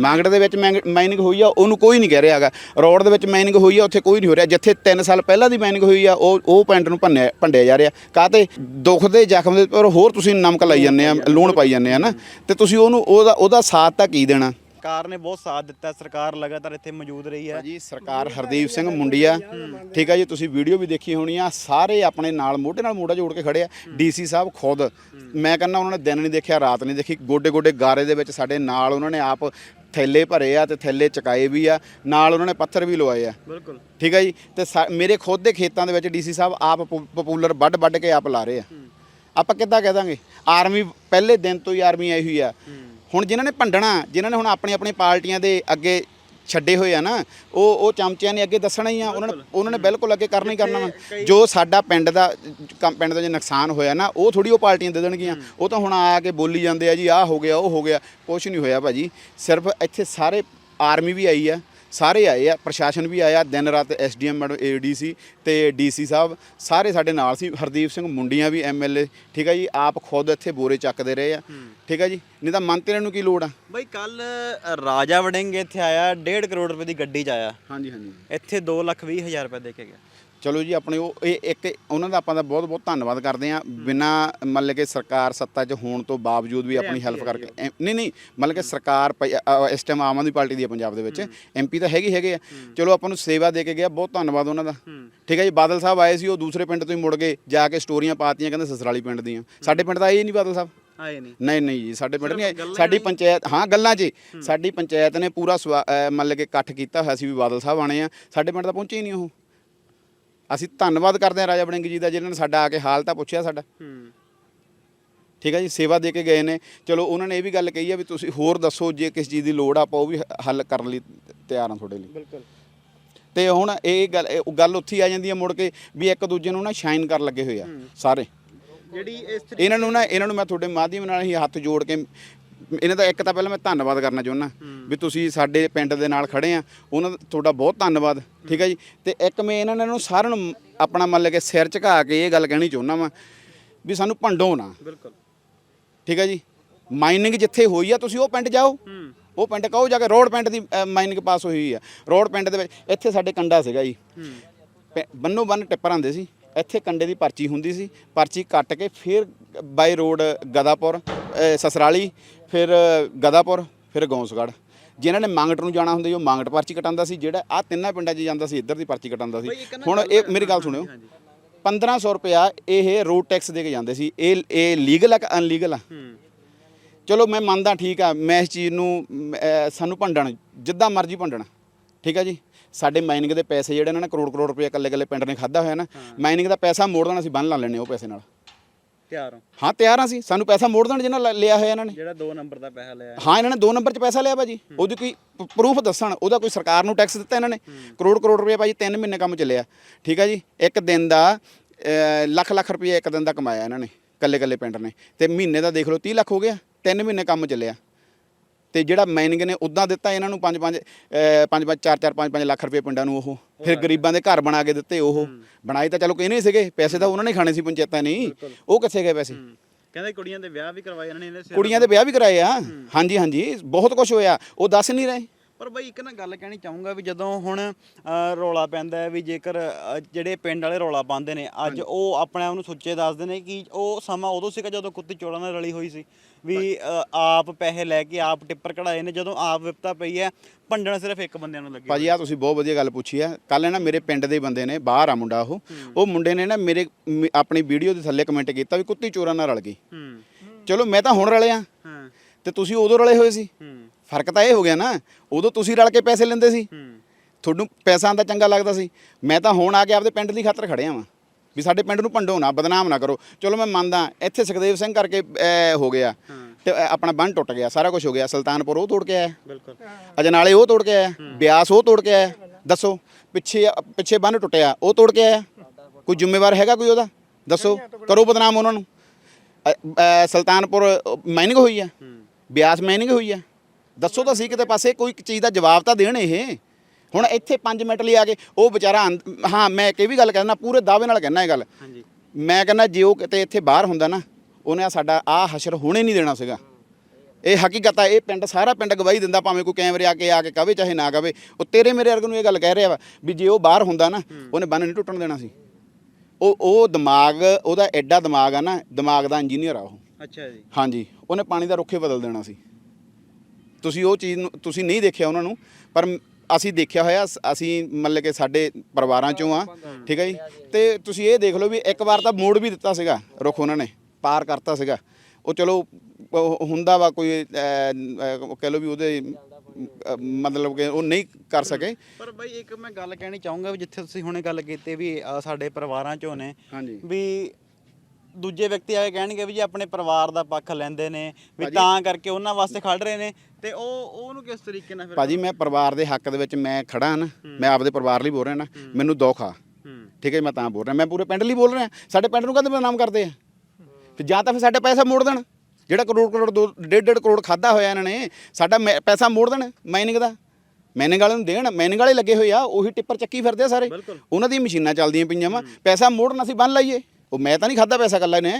ਮੰਗਟ ਦੇ ਵਿੱਚ ਮਾਈਨਿੰਗ ਹੋਈ ਆ ਉਹਨੂੰ ਕੋਈ ਨਹੀਂ ਕਹਿ ਰਿਹਾ ਹੈਗਾ। ਰੋਡ ਦੇ ਵਿੱਚ ਮਾਈਨਿੰਗ ਹੋਈ ਆ ਉੱਥੇ ਕੋਈ ਨਹੀਂ ਹੋ ਰਿਹਾ। ਜਿੱਥੇ 3 ਸਾਲ ਪਹਿਲਾਂ ਦੀ ਮਾਈਨਿੰਗ ਹੋਈ ਆ ਉਹ ਉਹ ਪਿੰਡ ਨੂੰ ਭੰਨਿਆ ਭੰਡਿਆ ਜਾ ਰਿਹਾ। ਕਾਹਤੇ? ਦੁੱਖ ਦੇ ਜ਼ਖਮ ਦੇ ਉੱਪਰ ਹੋਰ ਤੁਸੀਂ ਨਮਕ ਲਾਈ ਜਾਂਦੇ ਆ ਲੂਣ ਪਾਈ ਜਾਂਦੇ ਆ ਨਾ। ਤੇ ਤੁਸੀਂ ਉਹਨੂੰ ਉਹਦਾ ਉਹਦਾ ਸਾਥ ਤਾਂ ਕੀ ਦੇਣਾ? ਸਰਕਾਰ ਨੇ ਬਹੁਤ ਸਾਥ ਦਿੱਤਾ ਸਰਕਾਰ ਲਗਾਤਾਰ ਇੱਥੇ ਮੌਜੂਦ ਰਹੀ ਹੈ। ਭਾਜੀ ਸਰਕਾਰ ਹਰਦੀਪ ਸਿੰਘ ਮੁੰਡੀਆ। ਠੀਕ ਆ ਜੀ ਤੁਸੀਂ ਵੀਡੀਓ ਵੀ ਦੇਖੀ ਹੋਣੀ ਆ ਸਾਰੇ ਆਪਣੇ ਨਾਲ ਮੋਢੇ ਨਾਲ ਮੋਢਾ ਜੋੜ ਕੇ ਖੜੇ ਆ ਡੀਸੀ ਸਾਹਿਬ ਖੁਦ। ਮੈਂ ਕਹਿੰਦਾ ਉਹਨਾਂ ਨੇ ਦਿਨ ਨਹੀਂ ਦੇਖਿਆ ਰਾਤ ਨਹੀਂ ਦੇਖੀ ਗੋਡੇ ਗੋਡੇ ਗਾਰੇ ਦੇ ਵਿੱਚ ਸਾਡੇ ਨਾਲ ਉਹਨਾਂ ਨੇ ਆਪ ਥੈਲੇ ਭਰੇ ਆ ਤੇ ਥੈਲੇ ਚਕਾਏ ਵੀ ਆ ਨਾਲ ਉਹਨਾਂ ਨੇ ਪੱਥਰ ਵੀ ਲਵਾਏ ਆ। ਬਿਲਕੁਲ। ਠੀਕ ਹੈ ਜੀ ਤੇ ਸਾ- ਮੇਰੇ ਖੁਦ ਦੇ ਖੇਤਾਂ ਦੇ ਵਿੱਚ ਡੀਸੀ ਸਾਹਿਬ ਆਪ ਪਪੂਲਰ ਵੱਢ ਵੱਢ ਕੇ ਆਪ ਲਾ ਰਹੇ ਆ। ਆਪਾਂ ਕਿੱਦਾਂ ਕਹਿ ਦਾਂਗੇ? ਆਰਮੀ ਪਹਿਲੇ ਦਿਨ ਤੋਂ ਹੀ ਆਰਮੀ ਆਈ ਹੋਈ ਆ। ਹੁਣ ਜਿਨ੍ਹਾਂ ਨੇ ਭੰਡਣਾ ਜਿਨ੍ਹਾਂ ਨੇ ਹੁਣ ਆਪਣੀ ਆਪਣੀ ਪਾਰਟੀਆਂ ਦੇ ਅੱਗੇ ਛੱਡੇ ਹੋਏ ਆ ਨਾ ਉਹ ਉਹ ਚਮਚਿਆਂ ਨੇ ਅੱਗੇ ਦੱਸਣਾ ਹੀ ਆ ਉਹਨਾਂ ਨੇ ਉਹਨਾਂ ਨੇ ਬਿਲਕੁਲ ਅੱਗੇ ਕਰਨਾ ਹੀ ਕਰਨਾ ਵਾ। ਜੋ ਸਾਡਾ ਪਿੰਡ ਦਾ ਪਿੰਡ ਦਾ ਜੇ ਨੁਕਸਾਨ ਹੋਇਆ ਨਾ ਉਹ ਥੋੜੀ ਉਹ ਪਾਰਟੀਆਂ ਦੇ ਦੇਣਗੀਆਂ। ਉਹ ਤਾਂ ਹੁਣ ਆ ਕੇ ਬੋਲੀ ਜਾਂਦੇ ਆ ਜੀ ਆਹ ਹੋ ਗਿਆ ਉਹ ਹੋ ਗਿਆ ਕੁਛ ਨਹੀਂ ਹੋਇਆ ਭਾਜੀ। ਸਿਰਫ ਇੱਥੇ ਸਾਰੇ ਆਰਮੀ ਵੀ ਆਈ ਆ। ਸਾਰੇ ਆਏ ਆ ਪ੍ਰਸ਼ਾਸਨ ਵੀ ਆਇਆ ਦਿਨ ਰਾਤ ਐਸਡੀਐਮ ਮੈਡਮ ਏਡੀਸੀ ਤੇ ਡੀਸੀ ਸਾਹਿਬ ਸਾਰੇ ਸਾਡੇ ਨਾਲ ਸੀ ਹਰਦੀਪ ਸਿੰਘ ਮੁੰਡੀਆਂ ਵੀ ਐਮਐਲਏ ਠੀਕ ਹੈ ਜੀ ਆਪ ਖੁਦ ਇੱਥੇ ਬੋਰੇ ਚੱਕਦੇ ਰਹੇ ਆ ਠੀਕ ਹੈ ਜੀ ਨਹੀਂ ਤਾਂ ਮੰਤਰੀਆਂ ਨੂੰ ਕੀ ਲੋੜ ਆ? ਬਾਈ ਕੱਲ ਰਾਜਾ ਵੜਿੰਗ ਇੱਥੇ ਆਇਆ 1.5 ਕਰੋੜ ਰੁਪਏ ਦੀ ਗੱਡੀ 'ਚ ਆਇਆ। ਹਾਂਜੀ ਹਾਂਜੀ। ਇੱਥੇ 2 ਲੱਖ 20 ਹਜ਼ਾਰ ਰੁਪਏ ਦੇ ਕੇ ਗਿਆ। ਚਲੋ ਜੀ ਆਪਣੇ ਉਹ ਇਹ ਇੱਕ ਉਹਨਾਂ ਦਾ ਆਪਾਂ ਦਾ ਬਹੁਤ ਬਹੁਤ ਧੰਨਵਾਦ ਕਰਦੇ ਆ ਬਿਨਾ ਮਤਲਬ ਕਿ ਸਰਕਾਰ ਸੱਤਾ 'ਚ ਹੋਣ ਤੋਂ ਬਾਵਜੂਦ ਵੀ ਆਪਣੀ ਹੈਲਪ ਕਰਕੇ ਨਹੀਂ ਨਹੀਂ ਮਤਲਬ ਕਿ ਸਰਕਾਰ ਇਸ ਟਾਈਮ ਆਮ ਆਦਮੀ ਪਾਰਟੀ ਦੀ ਹੈ ਪੰਜਾਬ ਦੇ ਵਿੱਚ। ਐਮਪੀ ਤਾਂ ਹੈਗੇ ਹੈਗੇ ਆ। ਚਲੋ ਆਪਾਂ ਨੂੰ ਸੇਵਾ ਦੇ ਕੇ ਗਿਆ ਬਹੁਤ ਧੰਨਵਾਦ ਉਹਨਾਂ ਦਾ। ਠੀਕ ਹੈ ਜੀ ਬਾਦਲ ਸਾਹਿਬ ਆਏ ਸੀ ਉਹ ਦੂਸਰੇ ਪਿੰਡ ਤੋਂ ਹੀ ਮੁੜ ਗਏ ਜਾ ਕੇ ਸਟੋਰੀਆਂ ਪਾਤੀਆਂ ਕਹਿੰਦੇ ਸਸਰਾਲੀ ਪਿੰਡ ਦੀਆਂ। ਸਾਡੇ ਪਿੰਡ ਤਾਂ ਆਏ ਹੀ ਨਹੀਂ ਬਾਦਲ ਸਾਹਿਬ। ਆਏ ਨਹੀਂ। ਨਹੀਂ ਨਹੀਂ ਜੀ ਸਾਡੇ ਪਿੰਡ ਨਹੀਂ ਆਏ। ਸਾਡੀ ਪੰਚਾਇਤ ਹਾਂ ਗੱਲਾਂ 'ਚ ਸਾਡੀ ਪੰਚਾਇਤ ਨੇ ਪੂਰਾ ਮਤਲਬ ਕਿ ਇਕੱਠ ਕੀਤਾ ਹੋਇਆ ਸੀ ਵੀ ਬਾਦਲ ਸਾਹਿਬ ਆਣੇ ਆ। ਸਾਡੇ ਪਿੰਡ ਤਾਂ ਪਹੁੰਚੇ ਹੀ ਨਹੀਂ ਉਹ। ਅਸੀਂ ਧੰਨਵਾਦ ਕਰਦੇ ਹਾਂ ਰਾਜਾ ਵੜਿੰਗ ਜੀ ਦਾ ਜਿਨ੍ਹਾਂ ਨੇ ਸਾਡਾ ਆ ਕੇ ਹਾਲ ਤਾਂ ਪੁੱਛਿਆ ਸਾਡਾ। ਹੂੰ। ਠੀਕ ਹੈ ਜੀ ਸੇਵਾ ਦੇ ਕੇ ਗਏ ਨੇ। ਚਲੋ ਉਹਨਾਂ ਨੇ ਇਹ ਵੀ ਗੱਲ ਕਹੀ ਆ ਵੀ ਤੁਸੀਂ ਹੋਰ ਦੱਸੋ ਜੇ ਕਿਸ ਚੀਜ਼ ਦੀ ਲੋੜ ਆ ਆਪਾਂ ਉਹ ਵੀ ਹ- ਹੱਲ ਕਰਨ ਲਈ ਤਿਆਰ ਹਾਂ ਤੁਹਾਡੇ ਲਈ। ਬਿਲਕੁਲ। ਤੇ ਹੁਣ ਇਹ ਗੱਲ ਇਹ ਉਹ ਗੱਲ ਉੱਥੇ ਹੀ ਆ ਜਾਂਦੀ ਹੈ ਮੁੜ ਕੇ ਵੀ ਇੱਕ ਦੂਜੇ ਨੂੰ ਨਾ ਸ਼ਾਈਨ ਕਰਨ ਲੱਗੇ ਹੋਏ ਆ ਸਾਰੇ। ਜਿਹੜੀ ਇਸ ਇਹਨਾਂ ਨੂੰ ਨਾ ਇਹਨਾਂ ਨੂੰ ਮੈਂ ਤੁਹਾਡੇ ਮਾਧਿਅਮ ਨਾਲ ਹੀ ਹੱਥ ਜੋੜ ਕੇ ਇਹਨਾਂ ਦਾ ਇੱਕ ਤਾਂ ਪਹਿਲਾਂ ਮੈਂ ਧੰਨਵਾਦ ਕਰਨਾ ਚਾਹੁੰਦਾ ਵੀ ਤੁਸੀਂ ਸਾਡੇ ਪਿੰਡ ਦੇ ਨਾਲ ਖੜੇ ਆ। ਉਹਨਾਂ ਦਾ ਤੁਹਾਡਾ ਬਹੁਤ ਧੰਨਵਾਦ ਠੀਕ ਹੈ ਜੀ? ਤੇ ਇੱਕ ਮੈਂ ਇਹਨਾਂ ਨੂੰ ਸਾਰਿਆਂ ਨੂੰ ਆਪਣਾ ਮੰਨ ਕੇ ਸਿਰ ਝੁਕਾ ਕੇ ਇਹ ਗੱਲ ਕਹਿਣੀ ਚਾਹੁੰਦਾ ਵਾਂ ਵੀ ਸਾਨੂੰ ਭੰਡੋ ਨਾ। ਬਿਲਕੁਲ। ਠੀਕ ਹੈ ਜੀ? ਮਾਈਨਿੰਗ ਜਿੱਥੇ ਹੋਈ ਆ ਤੁਸੀਂ ਉਹ ਪਿੰਡ ਜਾਓ। ਉਹ ਪਿੰਡ ਕਹੋ ਜਾ ਕੇ ਰੋਡ ਪਿੰਡ ਦੀ ਮਾਈਨਿੰਗ ਪਾਸ ਹੋਈ ਆ। ਰੋਡ ਪਿੰਡ ਦੇ ਵਿੱਚ ਇੱਥੇ ਸਾਡੇ ਕੰਡਾ ਸੀਗਾ ਜੀ। ਬੰਨੋ ਬੰਨ ਟਿੱਪਰ ਆਉਂਦੇ ਸੀ। ਇੱਥੇ ਕੰਡੇ ਦੀ ਪਰਚੀ ਹੁੰਦੀ ਸੀ। ਪਰਚੀ ਕੱਟ ਕੇ ਫਿਰ ਬਾਈ ਰੋਡ ਗਦਾਪੁਰ ਸਸਰਾਲੀ ਫਿਰ ਗਦਾਪੁਰ ਫਿਰ ਗੌਂਸਗੜ੍ਹ। ਜਿਨ੍ਹਾਂ ਨੇ ਮੰਗਟ ਨੂੰ ਜਾਣਾ ਹੁੰਦਾ ਸੀ ਉਹ ਮੰਗਟ ਪਰਚੀ ਕਟਾਉਂਦਾ ਸੀ ਜਿਹੜਾ ਆ ਤਿੰਨਾਂ ਪਿੰਡਾਂ 'ਚ ਜਾਂਦਾ ਸੀ ਇੱਧਰ ਦੀ ਪਰਚੀ ਕਟਾਉਂਦਾ ਸੀ। ਹੁਣ ਇਹ ਮੇਰੀ ਗੱਲ ਸੁਣਿਓ। 1500 ਰੁਪਇਆ ਇਹ ਰੋਡ ਟੈਕਸ ਦੇ ਕੇ ਜਾਂਦੇ ਸੀ। ਇਹ ਇਹ ਲੀਗਲ ਆ ਕਿ ਅਨਲੀਗਲ ਆ? ਚਲੋ ਮੈਂ ਮੰਨਦਾ ਠੀਕ ਆ ਮੈਂ ਇਸ ਚੀਜ਼ ਨੂੰ ਸਾਨੂੰ ਭੰਡਣ ਜਿੱਦਾਂ ਮਰਜ਼ੀ ਭੰਡਣ। ਠੀਕ ਆ ਜੀ? ਸਾਡੇ ਮਾਈਨਿੰਗ ਦੇ ਪੈਸੇ ਜਿਹੜੇ ਇਹਨਾਂ ਨੇ ਕਰੋੜ ਕਰੋੜ ਰੁਪਏ ਇਕੱਲੇ ਇਕੱਲੇ ਪਿੰਡ ਨੇ ਖਾਦਾ ਹੋਇਆ ਨਾ ਮਾਈਨਿੰਗ ਦਾ ਪੈਸਾ ਮੋੜ ਦੇਣਾ ਅਸੀਂ ਬੰਨ ਲਾ ਲੈਣੇ ਉਹ ਪੈਸੇ ਨਾਲ। ਤਿਆਰ ਹਾਂ। ਹਾਂ ਤਿਆਰ ਆ ਸੀ ਸਾਨੂੰ ਪੈਸਾ ਮੋੜ ਦੇਣ ਜਿਹਨਾਂ ਲਿਆ ਹੋਇਆ ਇਹਨਾਂ ਨੇ। ਜਿਹੜਾ 2 ਨੰਬਰ ਦਾ ਪੈਸਾ ਲਿਆ। ਹਾਂ ਇਹਨਾਂ ਨੇ 2 ਨੰਬਰ 'ਚ ਪੈਸਾ ਲਿਆ ਭਾਜੀ। ਉਹਦੀ ਕੋਈ ਪ੍ਰੂਫ ਦੱਸਣ। ਉਹਦਾ ਕੋਈ ਸਰਕਾਰ ਨੂੰ ਟੈਕਸ ਦਿੱਤਾ ਇਹਨਾਂ ਨੇ। ਕਰੋੜ ਕਰੋੜ ਰੁਪਏ ਭਾਜੀ 3 ਮਹੀਨੇ ਕੰਮ ਚੱਲਿਆ। ਠੀਕ ਆ ਜੀ? ਇੱਕ ਦਿਨ ਦਾ ਲੱਖ ਲੱਖ ਰੁਪਏ ਇੱਕ ਦਿਨ ਦਾ ਕਮਾਇਆ ਇਹਨਾਂ ਨੇ ਕੱਲੇ ਕੱਲੇ ਪਿੰਡ ਨੇ। ਤੇ ਮਹੀਨੇ ਦਾ ਦੇਖ ਲਓ 30 ਲੱਖ ਹੋ ਗਿਆ। 3 ਮਹੀਨੇ ਕੰਮ ਚੱਲਿਆ। ਤੇ ਜਿਹੜਾ ਮਾਈਨਿੰਗ ਨੇ ਉਦਾਂ ਦਿੱਤਾ ਇਹਨਾਂ ਨੂੰ 5 5 5 5 4 4 5 5 ਲੱਖ ਰੁਪਏ ਪਿੰਡਾਂ ਨੂੰ ਉਹ। ਫਿਰ ਗਰੀਬਾਂ ਦੇ ਘਰ ਬਣਾ ਕੇ ਦਿੱਤੇ ਉਹ। ਬਣਾਏ ਤਾਂ ਚਲੋ ਕਿਹਨੇ ਸੀਗੇ ਪੈਸੇ ਤਾਂ ਉਹਨਾਂ ਨੇ ਖਾਣੇ ਸੀ ਪੰਚਾਇਤਾਂ ਨੇ। ਉਹ ਕਿੱਥੇ ਗਏ ਪੈਸੇ? ਕਹਿੰਦੇ ਕੁੜੀਆਂ ਦੇ ਵਿਆਹ ਵੀ ਕਰਵਾਏ ਇਹਨਾਂ ਨੇ ਕੁੜੀਆਂ ਦੇ ਵਿਆਹ ਵੀ ਕਰਾਏ ਆ। ਹਾਂਜੀ ਹਾਂਜੀ ਬਹੁਤ ਕੁਝ ਹੋਇਆ। ਉਹ ਦੱਸ ਨਹੀਂ ਰਹੇ। ਪਰ ਬਈ ਇੱਕ ਨਾ ਗੱਲ ਕਹਿਣੀ ਚਾਹੂੰਗਾ ਵੀ ਜਦੋਂ ਹੁਣ ਅ, ਰੌਲਾ ਪੈਂਦਾ ਹੈ ਵੀ ਜੇਕਰ ਅ, ਜਿਹੜੇ ਪਿੰਡ ਵਾਲੇ ਰੌਲਾ ਪਾਉਂਦੇ ਨੇ ਅੱਜ ਉਹ ਆਪਣੇ ਆਪ ਨੂੰ ਸੁੱਚੇ ਦੱਸਦੇ ਨੇ ਕਿ ਉਹ ਸਮਾਂ ਉਦੋਂ ਸੀਗਾ ਜਦੋਂ ਕੁੱਤੀ ਚੋਰਾਂ ਨਾਲ ਰਲੀ ਹੋਈ ਸੀ ਵੀ ਅ, ਆਪ ਪੈਸੇ ਲੈ ਕੇ ਆਪ ਟਿੱਪਰ ਕਢਾਏ ਨੇ ਜਦੋਂ ਆਪ ਵਿਪਤਾ ਪਈ ਹੈ ਭੰਡਣ ਸਿਰਫ ਇੱਕ ਬੰਦਿਆਂ ਨੂੰ ਲੱਗੀ ਭਾਜੀ ਆ ਤੁਸੀਂ ਬਹੁਤ ਵਧੀਆ ਗੱਲ ਪੁੱਛੀ ਆ ਕੱਲ ਨਾ ਮੇਰੇ ਪਿੰਡ ਦੇ ਬੰਦੇ ਨੇ ਬਾਹਰ ਆ ਮੁੰਡਾ ਉਹ ਉਹ ਮੁੰਡੇ ਨੇ ਨਾ ਮੇਰੇ ਮ- ਆਪਣੀ ਵੀਡੀਓ ਦੇ ਥੱਲੇ ਕਮੈਂਟ ਕੀਤਾ ਵੀ ਕੁੱਤੀ ਚੋਰਾਂ ਨਾਲ ਰਲ ਗਈ। ਹੂੰ। ਚਲੋ ਮੈਂ ਤਾਂ ਹੁਣ ਰਲਿਆ ਹਾਂ। ਤੇ ਤੁਸੀਂ ਉਦੋਂ ਰਲੇ ਹੋਏ ਸੀ? ਹੂੰ। ਫ਼ਰਕ ਤਾਂ ਇਹ ਹੋ ਗਿਆ ਨਾ ਉਦੋਂ ਤੁਸੀਂ ਰਲ ਕੇ ਪੈਸੇ ਲੈਂਦੇ ਸੀ। ਤੁਹਾਨੂੰ ਪੈਸਾ ਆਂਦਾ ਚੰਗਾ ਲੱਗਦਾ ਸੀ। ਮੈਂ ਤਾਂ ਹੁਣ ਆ ਕੇ ਆਪਦੇ ਪਿੰਡ ਦੀ ਖਾਤਰ ਖੜਿਆ ਵਾਂ ਵੀ ਸਾਡੇ ਪਿੰਡ ਨੂੰ ਭੰਡੋ ਨਾ ਬਦਨਾਮ ਨਾ ਕਰੋ। ਚਲੋ ਮੈਂ ਮੰਨਦਾ ਇੱਥੇ ਸੁਖਦੇਵ ਸਿੰਘ ਕਰਕੇ ਹੋ ਗਿਆ। ਤੇ ਆਪਣਾ ਬੰਨ ਟੁੱਟ ਗਿਆ ਸਾਰਾ ਕੁਝ ਹੋ ਗਿਆ। ਸੁਲਤਾਨਪੁਰ ਉਹ ਤੋੜ ਕੇ ਆਇਆ। ਬਿਲਕੁਲ। ਅਜਨਾਲੇ ਉਹ ਤੋੜ ਕੇ ਆਇਆ। ਬਿਆਸ ਉਹ ਤੋੜ ਕੇ ਆਇਆ। ਦੱਸੋ ਪਿੱਛੇ ਪਿੱਛੇ ਬੰਨ ਟੁੱਟਿਆ ਉਹ ਤੋੜ ਕੇ ਆਇਆ। ਕੋਈ ਜ਼ਿੰਮੇਵਾਰ ਹੈਗਾ ਕੋਈ ਉਹਦਾ? ਦੱਸੋ ਕਰੋ ਬਦਨਾਮ ਉਹਨਾਂ ਨੂੰ। ਸੁਲਤਾਨਪੁਰ ਮਾਈਨਿੰਗ ਹੋਈ ਆ। ਬਿਆਸ ਮਾਈਨਿੰਗ ਹੋਈ ਆ। ਦੱਸੋ ਤਾਂ ਸਹੀ ਕਿਤੇ ਪਾਸੇ ਕੋਈ ਚੀਜ਼ ਦਾ ਜਵਾਬ ਤਾਂ ਦੇਣ ਇਹ। ਹੁਣ ਇੱਥੇ 5 ਮਿੰਟ ਲਈ ਆ ਕੇ ਉਹ ਵਿਚਾਰਾ ਅੰਦ- ਹਾਂ ਮੈਂ ਇੱਕ ਇਹ ਵੀ ਗੱਲ ਕਹਿੰਦਾ ਪੂਰੇ ਦਾਅਵੇ ਨਾਲ ਕਹਿੰਦਾ ਇਹ ਗੱਲ। ਹਾਂਜੀ। ਮੈਂ ਕਹਿੰਦਾ ਜੇ ਉਹ ਕਿਤੇ ਇੱਥੇ ਬਾਹਰ ਹੁੰਦਾ ਨਾ ਉਹਨੇ ਸਾਡਾ ਆ ਹਸ਼ਰ ਹੋਣੇ ਨਹੀਂ ਦੇਣਾ ਸੀਗਾ। ਇਹ ਹਕੀਕਤ ਆ ਇਹ ਪਿੰਡ ਸਾਰਾ ਪਿੰਡ ਗਵਾਹੀ ਦਿੰਦਾ ਭਾਵੇਂ ਕੋਈ ਕੈਮਰੇ ਆ ਕੇ ਆ ਕੇ ਕਵੇ ਚਾਹੇ ਨਾ ਕਵੇ ਉਹ ਤੇਰੇ ਮੇਰੇ ਵਰਗ ਨੂੰ ਇਹ ਗੱਲ ਕਹਿ ਰਿਹਾ ਵਾ ਵੀ ਜੇ ਉਹ ਬਾਹਰ ਹੁੰਦਾ ਨਾ ਉਹਨੇ ਬੰਨ ਨਹੀਂ ਟੁੱਟਣ ਦੇਣਾ ਸੀ। ਉਹ ਉਹ ਦਿਮਾਗ ਉਹਦਾ ਐਡਾ ਦਿਮਾਗ ਆ ਨਾ ਦਿਮਾਗ ਦਾ ਇੰਜੀਨੀਅਰ ਆ ਉਹ। ਅੱਛਾ ਜੀ। ਹਾਂਜੀ ਉਹਨੇ ਪਾਣੀ ਦਾ ਰੁੱਖੇ ਬਦਲ ਦੇਣਾ ਸੀ। ਤੁਸੀਂ ਉਹ ਚੀਜ਼ ਨੂੰ ਤੁਸੀਂ ਨਹੀਂ ਦੇਖਿਆ ਉਹਨਾਂ ਨੂੰ ਪਰ ਅਸੀਂ ਦੇਖਿਆ ਹੋਇਆ ਅਸੀਂ ਮਤਲਬ ਕਿ ਸਾਡੇ ਪਰਿਵਾਰਾਂ ਚੋਂ ਆ ਠੀਕ ਹੈ ਜੀ? ਤੇ ਤੁਸੀਂ ਇਹ ਦੇਖ ਲਓ ਵੀ ਇੱਕ ਵਾਰ ਤਾਂ ਮੋੜ ਵੀ ਦਿੱਤਾ ਸੀਗਾ ਰੁੱਖ ਉਹਨਾਂ ਨੇ ਪਾਰ ਕਰਤਾ ਸੀਗਾ। ਉਹ ਚਲੋ ਹੁੰਦਾ ਵਾ ਕੋਈ ਕਹਿ ਲਓ ਵੀ ਉਹਦੇ ਮਤਲਬ ਕਿ ਉਹ ਨਹੀਂ ਕਰ ਸਕੇ। ਪਰ ਬਾਈ ਇੱਕ ਮੈਂ ਗੱਲ ਕਹਿਣੀ ਚਾਹੂੰਗਾ ਵੀ ਜਿੱਥੇ ਤੁਸੀਂ ਹੁਣੇ ਗੱਲ ਕੀਤੀ ਵੀ ਸਾਡੇ ਪਰਿਵਾਰਾਂ ਚੋਂ ਨੇ ਵੀ ਦੂਜੇ ਵਿਅਕਤੀ ਆ ਕੇ ਕਹਿਣਗੇ ਵੀ ਜੀ ਆਪਣੇ ਪਰਿਵਾਰ ਦਾ ਪੱਖ ਲੈਂਦੇ ਨੇ ਵੀ ਤਾਂ ਕਰਕੇ ਉਹਨਾਂ ਵਾਸਤੇ ਖੜ ਰਹੇ ਨੇ ਤੇ ਉਹ ਉਹਨੂੰ ਕਿਸ ਤਰੀਕੇ ਨਾਲ ਫਿਰ ਭਾਜੀ ਮੈਂ ਪਰਿਵਾਰ ਦੇ ਹੱਕ ਦੇ ਵਿੱਚ ਮੈਂ ਖੜਾ ਨਾ ਮੈਂ ਆਪਦੇ ਪਰਿਵਾਰ ਲਈ ਬੋਲ ਰਿਹਾ ਨਾ ਮੈਨੂੰ ਦੁੱਖ ਆ। ਠੀਕ ਹੈ ਮੈਂ ਤਾਂ ਬੋਲ ਰਿਹਾ। ਮੈਂ ਪੂਰੇ ਪਿੰਡ ਲਈ ਬੋਲ ਰਿਹਾ। ਸਾਡੇ ਪਿੰਡ ਨੂੰ ਕਦੇ ਬਦਨਾਮ ਕਰਦੇ ਆ? ਫਿਰ ਜਾਂ ਤਾਂ ਫਿਰ ਸਾਡੇ ਪੈਸਾ ਮੋੜ ਦੇਣ। ਜਿਹੜਾ ਕਰੋੜ ਕਰੋੜ ਦੋ ਡੇਢ ਡੇਢ ਕਰੋੜ ਖਾਦਾ ਹੋਇਆ ਇਹਨਾਂ ਨੇ ਸਾਡਾ ਪੈਸਾ ਮੋੜ ਦੇਣ ਮਾਈਨਿੰਗ ਦਾ। ਮਾਈਨਿੰਗ ਵਾਲੇ ਨੂੰ ਦੇਣ ਮਾਈਨਿੰਗ ਵਾਲੇ ਲੱਗੇ ਹੋਏ ਆ ਉਹੀ ਟਿੱਪਰ ਚੱਕੀ ਫਿਰਦੇ ਆ ਸਾਰੇ। ਉਹਨਾਂ ਦੀਆਂ ਮਸ਼ੀਨਾਂ ਚੱਲਦੀਆਂ ਪਈਆਂ ਵਾ। ਪੈਸਾ ਮੋੜਨ ਅਸੀਂ ਬੰਨ ਲਈਏ। ਉਹ ਮੈਂ ਤਾਂ ਨਹੀਂ ਖਾਦਾ ਪੈਸਾ ਕੱਲਾ ਨੇ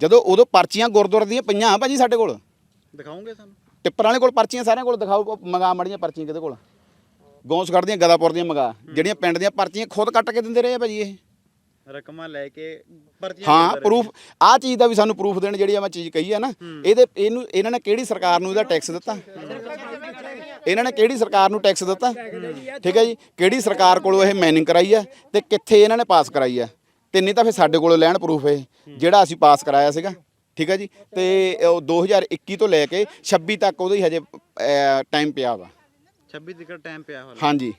ਜਦੋਂ ਉਦੋਂ ਪਰਚੀਆਂ ਗੁਰਦੁਆਰੇ ਦੀਆਂ ਪਈਆਂ ਭਾਜੀ ਸਾਡੇ ਕੋਲ। ਦਿਖਾਓਗੇ ਸਾਨੂੰ। ਟਿੱਪਰ ਵਾਲੇ ਕੋਲ ਪਰਚੀਆਂ ਸਾਰਿਆਂ ਕੋਲ ਦਿਖਾਓ ਮੰਗਾ ਮੜੀਆਂ ਪਰਚੀਆਂ ਕਿਹਦੇ ਕੋਲ? ਗੌਂਸਗੜ੍ਹ ਦੀਆਂ ਗਦਾਪੁਰ ਦੀਆਂ ਮੰਗਾ। ਜਿਹੜੀਆਂ ਪਿੰਡ ਦੀਆਂ ਪਰਚੀਆਂ ਖੁਦ ਕੱਟ ਕੇ ਦਿੰਦੇ ਰਹੇ ਆ ਭਾਜੀ ਇਹ। ਰਕਮਾਂ ਲੈ ਕੇ ਪਰਚੀਆਂ ਹਾਂ ਪ੍ਰੂਫ ਆ ਚੀਜ਼ ਦਾ ਵੀ ਸਾਨੂੰ ਪ੍ਰੂਫ ਦੇਣ ਜਿਹੜੀ ਆ ਮੈਂ ਚੀਜ਼ ਕਹੀ ਆ ਨਾ ਇਹਦੇ ਇਹਨੂੰ ਇਹਨਾਂ ਨੇ ਕਿਹੜੀ ਸਰਕਾਰ ਨੂੰ ਇਹਦਾ ਟੈਕਸ ਦਿੱਤਾ? ਇਹਨਾਂ ਨੇ ਕਿਹੜੀ ਸਰਕਾਰ ਨੂੰ ਟੈਕਸ ਦਿੱਤਾ? ਠੀਕ ਹੈ ਜੀ ਕਿਹੜੀ ਸਰਕਾਰ ਕੋਲੋਂ ਇਹ ਮੈਨਿੰਗ ਕਰਾਈ ਆ ਤੇ ਕਿੱਥੇ ਇਹਨਾਂ ਨੇ ਪਾਸ ਕਰਾਈ ਆ? ਤੇ ਨਹੀਂ ਤਾਂ ਫਿਰ ਸਾਡੇ ਕੋਲੋਂ ਲੈਣ ਪ੍ਰੂਫ ਇਹ ਜਿਹੜਾ ਅਸੀਂ ਪਾਸ ਕਰਾਇਆ ਸੀਗਾ। ਠੀਕ ਹੈ ਜੀ? ਤੇ ਉਹ 2021 ਤੋਂ ਲੈ ਕੇ 26 ਤੱਕ ਉਹਦੀ ਹਜੇ ਟਾਈਮ ਪਿਆ ਵਾ। 26 ਤੱਕ ਟਾਈਮ ਪਿਆ ਹੋਇਆ ਹਾਂਜੀ।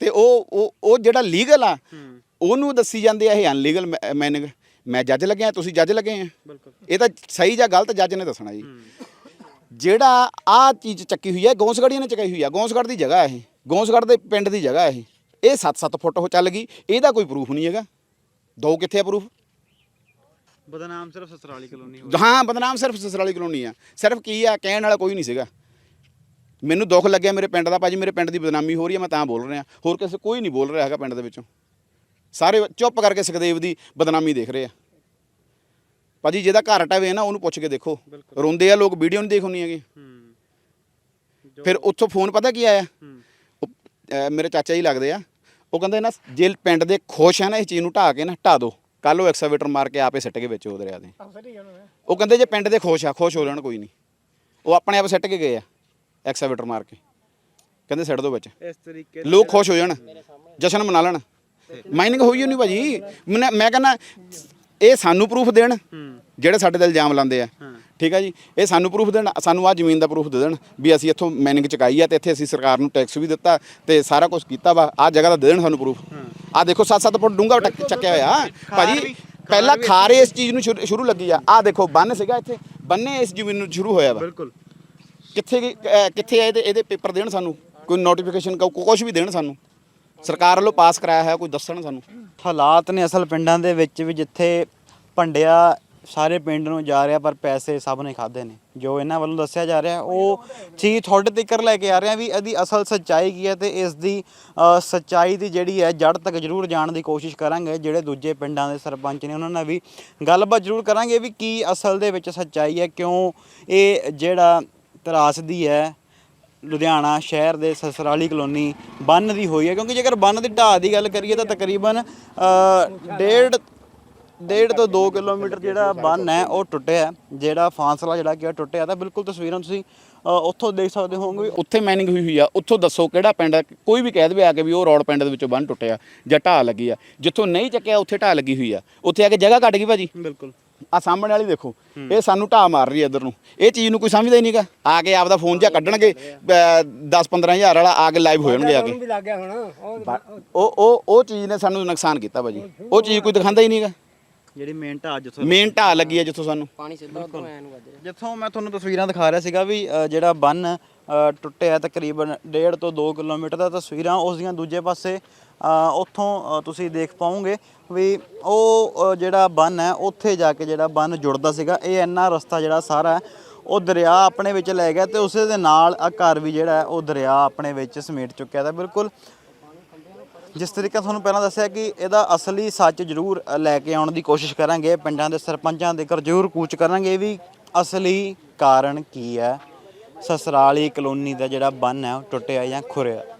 ਤੇ ਉਹ ਉਹ ਉਹ ਜਿਹੜਾ ਲੀਗਲ ਆ ਉਹਨੂੰ ਦੱਸੀ ਜਾਂਦੇ ਆ ਇਹ ਅਨਲੀਗਲ ਮੈਨਿੰਗ ਮੈਂ ਜੱਜ ਲੱਗਿਆ ਤੁਸੀਂ ਜੱਜ ਲੱਗੇ ਆ। ਬਿਲਕੁਲ। ਇਹ ਤਾਂ ਸਹੀ ਜਾਂ ਗਲਤ ਜੱਜ ਨੇ ਦੱਸਣਾ ਜੀ। ਜਿਹੜਾ ਆ ਚੀਜ਼ ਚੱਕੀ ਹੋਈ ਹੈ ਗੌਂਸਗੜੀਆਂ ਨੇ ਚਕਾਈ ਹੋਈ ਹੈ ਗੌਂਸਗੜ੍ਹ ਦੀ ਜਗ੍ਹਾ ਇਹ। ਗੌਂਸਗੜ੍ਹ ਦੇ ਪਿੰਡ ਦੀ ਜਗ੍ਹਾ ਇਹ। ਇਹ 7-7 ਫੁੱਟ ਹੋ ਚੱਲ ਗਈ। ਇਹਦਾ ਕੋਈ ਪ੍ਰੂਫ ਨਹੀਂ ਹੈਗਾ। ਦੋ ਕਿੱਥੇ ਆ ਪ੍ਰੂਫ ਬਦਨਾਮ ਸਿਰਫ ਸਸਰਾਲੀ ਕਲੋਨੀ ਹੋ ਹਾਂ ਬਦਨਾਮ ਸਿਰਫ ਸਸਰਾਲੀ ਕਲੋਨੀ ਆ। ਸਿਰਫ ਕੀ ਆ ਕਹਿਣ ਵਾਲਾ ਕੋਈ ਨਹੀਂ ਸੀਗਾ। ਮੈਨੂੰ ਦੁੱਖ ਲੱਗਿਆ ਮੇਰੇ ਪਿੰਡ ਦਾ ਭਾਜੀ ਮੇਰੇ ਪਿੰਡ ਦੀ ਬਦਨਾਮੀ ਹੋ ਰਹੀ ਹੈ ਮੈਂ ਤਾਂ ਬੋਲ ਰਿਹਾ। ਹੋਰ ਕਿਸੇ ਕੋਈ ਨਹੀਂ ਬੋਲ ਰਿਹਾ ਹੈਗਾ ਪਿੰਡ ਦੇ ਵਿੱਚੋਂ। ਸਾਰੇ ਚੁੱਪ ਕਰਕੇ ਸੁਖਦੇਵ ਦੀ ਬਦਨਾਮੀ ਦੇਖ ਰਹੇ ਆ। ਭਾਜੀ ਜਿਹਦਾ ਘਰ ਟਾਵੇ ਨਾ ਉਹਨੂੰ ਪੁੱਛ ਕੇ ਦੇਖੋ। ਰੋਂਦੇ ਆ ਲੋਕ ਵੀਡੀਓ ਨਹੀਂ ਦੇਖਣੀ ਹੈਗੇ। ਹੂੰ। ਫਿਰ ਉੱਥੋਂ ਫੋਨ ਪਤਾ ਕੀ ਆਇਆ? ਹੂੰ। ਮੇਰੇ ਚਾਚਾ ਜੀ ਲੱਗਦੇ ਆ। ਉਹ ਕਹਿੰਦੇ ਨਾ ਜੇ ਪਿੰਡ ਦੇ ਖੁਸ਼ ਆ ਨਾ ਇਸ ਚੀਜ਼ ਨੂੰ ਢਾ ਕੇ ਨਾ ਢਾ ਦੋ। ਕੱਲ ਉਹ ਐਕਸਕੇਵੇਟਰ ਮਾਰ ਕੇ ਆਪੇ ਸਿੱਟ ਕੇ ਵਿੱਚ ਉਹ ਦਰਿਆ ਦੇ। ਉਹ ਕਹਿੰਦੇ ਜੇ ਪਿੰਡ ਦੇ ਖੁਸ਼ ਆ ਖੁਸ਼ ਹੋ ਜਾਣ ਕੋਈ ਨਹੀਂ। ਉਹ ਆਪਣੇ ਆਪ ਸਿੱਟ ਕੇ ਗਏ ਆ ਐਕਸਕੇਵੇਟਰ ਮਾਰ ਕੇ। ਕਹਿੰਦੇ ਸਿੱਟ ਦੋ ਵਿੱਚ। ਇਸ ਤਰੀਕੇ ਲੋਕ ਖੁਸ਼ ਹੋ ਜਾਣ ਜਸ਼ਨ ਮਨਾ ਲੈਣ। ਮਾਈਨਿੰਗ ਹੋਈ ਨਹੀਂ ਭਾਜੀ। ਮੈਂ ਮੈਂ ਕਹਿੰਦਾ ਇਹ ਸਾਨੂੰ ਪ੍ਰੂਫ ਦੇਣ ਜਿਹੜੇ ਸਾਡੇ ਤੇ ਇਲਜ਼ਾਮ ਲਾਉਂਦੇ ਆ। ਠੀਕ ਹੈ ਜੀ? ਇਹ ਸਾਨੂੰ ਪ੍ਰੂਫ ਦੇਣ ਸਾਨੂੰ ਆ ਜ਼ਮੀਨ ਦਾ ਪ੍ਰੂਫ ਦੇ ਦੇਣ ਵੀ ਅਸੀਂ ਇੱਥੋਂ ਮਾਈਨਿੰਗ ਚੁਕਾਈ ਆ ਤੇ ਇੱਥੇ ਅਸੀਂ ਸਰਕਾਰ ਨੂੰ ਟੈਕਸ ਵੀ ਦਿੱਤਾ ਤੇ ਸਾਰਾ ਕੁਝ ਕੀਤਾ ਵਾ। ਆ ਜਗ੍ਹਾ ਦਾ ਦੇ ਦੇਣ ਸਾਨੂੰ ਪ੍ਰੂਫ ਆ ਦੇਖੋ 7-7 ਫੁੱਟ ਡੂੰਘਾ ਟੱਕ- ਚੱਕਿਆ ਹੋਇਆ। ਭਾਜੀ ਪਹਿਲਾਂ ਖਾਰੇ ਇਸ ਚੀਜ਼ ਨੂੰ ਸ਼ੁਰੂ- ਸ਼ੁਰੂ ਲੱਗੀ ਆ। ਆ ਦੇਖੋ ਬੰਨ ਸੀਗਾ ਇੱਥੇ। ਬੰਨੇ ਇਸ ਜ਼ਮੀਨ ਨੂੰ ਸ਼ੁਰੂ ਹੋਇਆ ਵਾ। ਬਿਲਕੁਲ। ਕਿੱਥੇ ਕਿੱਥੇ ਇਹਦੇ ਇਹਦੇ ਪੇਪਰ ਦੇਣ ਸਾਨੂੰ? ਕੋਈ ਨੋਟੀਫਿਕੇਸ਼ਨ ਕੁਝ ਵੀ ਦੇਣ ਸਾਨੂੰ? ਸਰਕਾਰ ਵੱਲੋਂ ਪਾਸ ਕਰਾਇਆ ਹੋਇਆ ਕੋਈ ਦੱਸਣ ਸਾਨੂੰ? ਹਾਲਾਤ ਨੇ ਅਸਲ ਪਿੰਡਾਂ ਦੇ ਵਿੱਚ ਵੀ ਜਿੱਥੇ ਭੰਡਿਆ ਸਾਰੇ ਪਿੰਡ ਨੂੰ ਜਾ ਰਿਹਾ ਪਰ ਪੈਸੇ ਸਭ ਨੇ ਖਾਦੇ ਨੇ। ਜੋ ਇਹਨਾਂ ਵੱਲੋਂ ਦੱਸਿਆ ਜਾ ਰਿਹਾ, ਉਹ ਚੀਜ਼ ਤੁਹਾਡੇ ਤੱਕ ਲੈ ਕੇ ਆ ਰਿਹਾ ਵੀ ਇਹਦੀ ਅਸਲ ਸੱਚਾਈ ਕੀ ਹੈ ਤੇ ਇਸ ਦੀ ਸੱਚਾਈ ਦੀ ਜਿਹੜੀ ਹੈ, ਜੜ ਤੱਕ ਜ਼ਰੂਰ ਜਾਣ ਦੀ ਕੋਸ਼ਿਸ਼ ਕਰਾਂਗੇ। ਜਿਹੜੇ ਦੂਜੇ ਪਿੰਡਾਂ ਦੇ ਸਰਪੰਚ ਨੇ, ਉਹਨਾਂ ਨਾਲ ਵੀ ਗੱਲਬਾਤ ਜ਼ਰੂਰ ਕਰਾਂਗੇ ਵੀ ਕੀ ਅਸਲ ਦੇ ਵਿੱਚ ਸੱਚਾਈ ਹੈ। ਕਿਉਂ ਇਹ ਜਿਹੜਾ ਤਰਾਸਦੀ ਹੈ, ਲੁਧਿਆਣਾ ਸ਼ਹਿਰ ਦੇ ਸਸਰਾਲੀ ਕਲੋਨੀ ਬੰਨ ਦੀ ਹੋਈ ਹੈ। ਕਿਉਂਕਿ ਜੇਕਰ ਬੰਨ ਦੀ ਢਾਹ ਦੀ ਗੱਲ ਕਰੀਏ ਤਾਂ ਤਕਰੀਬਨ ਡੇਢ ਡੇਢ ਤੋਂ 2 ਕਿਲੋਮੀਟਰ ਜਿਹੜਾ ਬੰਨ ਹੈ ਉਹ ਟੁੱਟਿਆ ਹੈ। ਜਿਹੜਾ ਫਾਸਲਾ ਜਿਹੜਾ ਕਿ ਉਹ ਟੁੱਟਿਆ ਤਾਂ ਬਿਲਕੁਲ ਤਸਵੀਰਾਂ ਤੁਸੀਂ ਅ, ਉੱਥੋਂ ਦੇਖ ਸਕਦੇ ਹੋਵੋਗੇ। ਉੱਥੇ ਮਾਈਨਿੰਗ ਹੋਈ ਹੋਈ ਆ। ਉੱਥੋਂ ਦੱਸੋ ਕਿਹੜਾ ਪਿੰਡ ਆ? ਕੋਈ ਵੀ ਕਹਿ ਦੇਵੇ ਆ ਕੇ ਵੀ ਉਹ ਰੋਡ ਪਿੰਡ ਦੇ ਵਿੱਚੋਂ ਬੰਨ ਟੁੱਟਿਆ ਜਾਂ ਢਾਹ ਲੱਗੀ ਆ। ਜਿੱਥੋਂ ਨਹੀਂ ਚੱਕਿਆ ਉੱਥੇ ਢਾਹ ਲੱਗੀ ਹੋਈ ਆ। ਉੱਥੇ ਆ ਕੇ ਜਗ੍ਹਾ ਘਟ ਗਈ ਭਾਜੀ। ਬਿਲਕੁਲ। ਆ ਸਾਹਮਣੇ ਵਾਲੀ ਦੇਖੋ ਇਹ ਸਾਨੂੰ ਢਾਹ ਮਾਰ ਰਹੀ ਹੈ ਇੱਧਰ ਨੂੰ। ਇਹ ਚੀਜ਼ ਨੂੰ ਕੋਈ ਸਮਝਦਾ ਹੀ ਨਹੀਂਗਾ। ਆ ਕੇ ਆਪਦਾ ਫੋਨ ਜਿਹਾ ਕੱਢਣਗੇ 10 ਹਜ਼ਾਰ ਵਾਲਾ ਆ ਕੇ ਲਾਈਵ ਹੋ ਜਾਣਗੇ ਆ ਕੇ। ਵੀ ਲੱਗ ਗਿਆ ਹੁਣ। ਉਹ ਉਹ ਉਹ ਉਹ ਚੀਜ਼ ਨੇ ਸਾਨੂੰ ਨੁਕਸਾਨ ਕੀਤਾ ਭਾਜੀ। ਉਹ ਚੀਜ਼ ਕੋਈ ਦਿਖਾਉਂਦਾ ਹੀ ਨਹੀਂਗਾ। ਜਿਹੜੀ ਮੇਨ ਢਾਹ ਜਿੱਥੋਂ ਮੇਨ ਢਾਹ ਲੱਗੀ ਹੈ ਜਿੱਥੋਂ ਸਾਨੂੰ। ਪਾਣੀ ਸਿੱਧਾ ਉੱਥੋਂ ਐ ਨੂੰ ਵੱਜ ਰਿਹਾ। ਜਿੱਥੋਂ ਮੈਂ ਤੁਹਾਨੂੰ ਤਸਵੀਰਾਂ ਦਿਖਾ ਰਿਹਾ ਸੀਗਾ ਵੀ ਅ, ਜਿਹੜਾ ਬੰਨ ਅ, ਟੁੱਟਿਆ ਤਕਰੀਬਨ 1.5 ਤੋਂ 2 ਕਿਲੋਮੀਟਰ ਦਾ ਤਸਵੀਰਾਂ ਉਸ ਦੀਆਂ ਦੂਜੇ ਪਾਸੇ ਅ, ਉੱਥੋਂ ਅ, ਤੁਸੀਂ ਦੇਖ ਪਾਓਗੇ ਵੀ ਉਹ ਅ, ਜਿਹੜਾ ਬੰਨ ਹੈ ਉੱਥੇ ਜਾ ਕੇ ਜਿਹੜਾ ਬੰਨ ਜੁੜਦਾ ਸੀਗਾ। ਇਹ ਇੰਨਾ ਰਸਤਾ ਜਿਹੜਾ ਸਾਰਾ ਹੈ, ਉਹ ਦਰਿਆ ਆਪਣੇ ਵਿੱਚ ਲੈ ਗਿਆ ਤੇ ਉਸੇ ਦੇ ਨਾਲ ਆ ਘਰ ਵੀ ਜਿਹੜਾ ਹੈ ਉਹ ਦਰਿਆ ਆਪਣੇ ਵਿੱਚ ਸਮੇਟ ਚੁੱਕਿਆ ਤਾਂ ਬਿਲਕੁਲ ਜਿਸ ਤਰੀਕੇ ਤੁਹਾਨੂੰ ਪਹਿਲਾਂ ਦੱਸਿਆ ਕਿ ਇਹਦਾ ਅਸਲੀ ਸੱਚ ਜ਼ਰੂਰ ਲੈ ਕੇ ਆਉਣ ਦੀ ਕੋਸ਼ਿਸ਼ ਕਰਾਂਗੇ, ਪਿੰਡਾਂ ਦੇ ਸਰਪੰਚਾਂ ਦੇ ਘਰ ਜ਼ਰੂਰ ਕੂਚ ਕਰਾਂਗੇ ਵੀ ਅਸਲੀ ਕਾਰਨ ਕੀ ਹੈ? ਸਸਰਾਲੀ ਕਲੋਨੀ ਦਾ ਜਿਹੜਾ ਬੰਨ ਹੈ, ਉਹ ਟੁੱਟਿਆ ਜਾਂ ਖੁਰਿਆ?